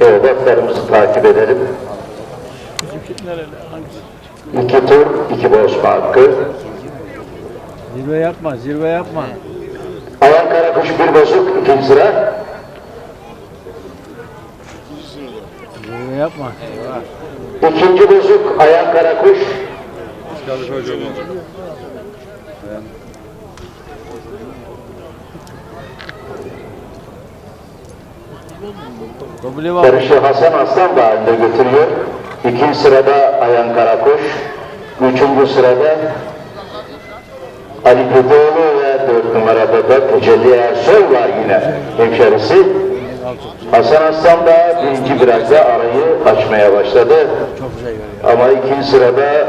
Evet, atlarımızı takip edelim. İki tur, iki bozma hakkı. Zirve yapma, zirve yapma. Ayan Karakuş bir bozuk, ikinci sıra. Zirve yapma. İkinci bozuk, Ayan Karakuş. Dobile var. Yarışı Hasan Aslan da halinde götürüyor. İkinci sırada Ayan Karakuş. Üçüncü sırada Ali Kudoğlu ve dört numarada da Tecelli Ersoy var yine hemşerisi. Hasan Aslan da birinci virajda arayı açmaya başladı. Ama ikinci sırada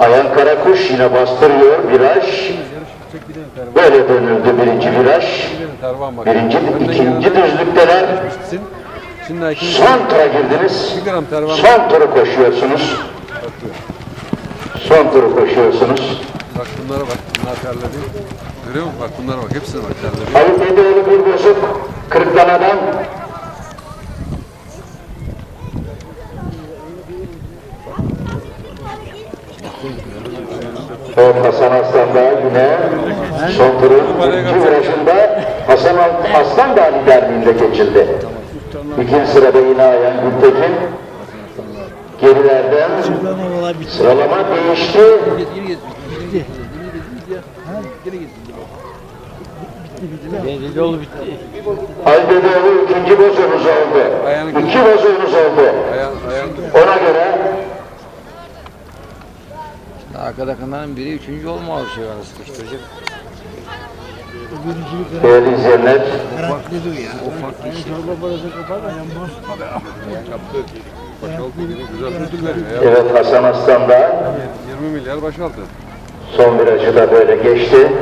Ayan Karakuş yine bastırıyor viraj. Böyle dönüldü birinci viraj. Birinci, ikinci düzlükteler. Son tura girdiniz. Son turu koşuyorsunuz. Son turu koşuyorsunuz. Bak bunlara bak. Bunlar terledi. Görüyor musun? Bak bunlara bak. Hepsine bak terledi. Ali Dedeoğlu bir bozuk. Kırıklana'dan. Evet Hasan Aslan da yine son turun ikinci virajında Hasan Aslan da liderliğinde geçildi. İkinci sırada yine Ayhan Gültekin. Gerilerden sıralama değişti. Bitti. Ali Dedeoğlu ikinci bozunuz oldu. Arkadakilerin biri üçüncü olma bir şey var sıkıştıracak. değerli izleyenler Başaltı gibi güzel ödül veriyor ya. evet Hasan Aslan da 20 milyar başaltı. son virajı da böyle geçti.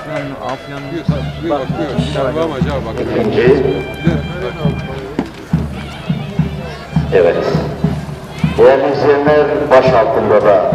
Afyon, Afyon. Bakıyor, bakıyor, bakıyor. Tervan acaba bak. İkinci. Evet. Değerli izleyenler baş altında da